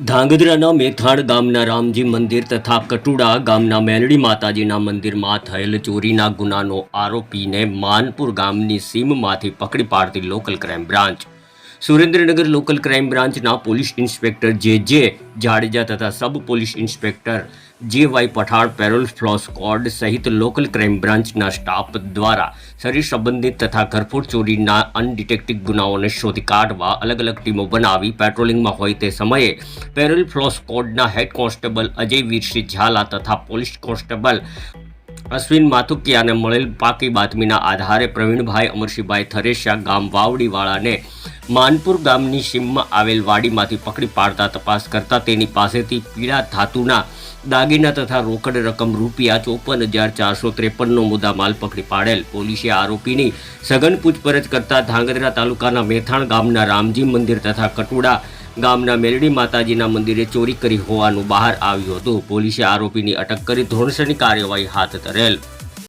ધાંગધ્રાના મેથાણ ગામના રામજી મંદિર તથા કટુડા ગામના મેલડી માતાજીના મંદિરમાં થયેલ ચોરીના ગુનાનો આરોપીને માનપુર ગામની સીમમાંથી પકડી પાડતી local crime branch Surendranagar local crime બ્રાન્ચના police inspector J J Jadeja તથા sub police inspector J Y Pathan parole furlough squad સહિત લોકલ ક્રાઇમ બ્રાન્ચના સ્ટાફ દ્વારા શરીર સંબંધિત તથા ઘરફોડ ચોરીના અનડિટેક્ટિવ ગુનાઓને શોધી કાઢવા અલગ અલગ ટીમો બનાવી પેટ્રોલિંગમાં હોય તે સમયે પેરોલ ફ્લો સ્કોડના હેડ કોન્સ્ટેબલ અજય વીરસિંહ ઝાલા તથા પોલીસ કોન્સ્ટેબલ અશ્વિન માથુકિયાને મળેલ પાકી બાતમીના આધારે પ્રવીણભાઈ અમરસિંહભાઈ થરેશા ગામ વાવડીવાળાને માનપુર ગામની સીમમાં આવેલ વાડીમાંથી પકડી પાડતા તપાસ કરતા તેની પાસેથી પીળા ધાતુના દાગીના તથા રોકડ રકમ રૂપિયા ચોપન હજાર ચારસો ત્રેપનનો મુદ્દા માલ પકડી પાડેલ. પોલીસે આરોપીની સઘન પૂછપરછ કરતા ધાંગધ્રા તાલુકાના મેથાણ ગામના રામજી મંદિર તથા કટુડા ગામના મેલડી માતાજીના મંદિરે ચોરી કરી હોવાનું બહાર આવ્યું હતું. પોલીસે આરોપીની અટક કરી ધોરણસરની કાર્યવાહી હાથ ધરેલ.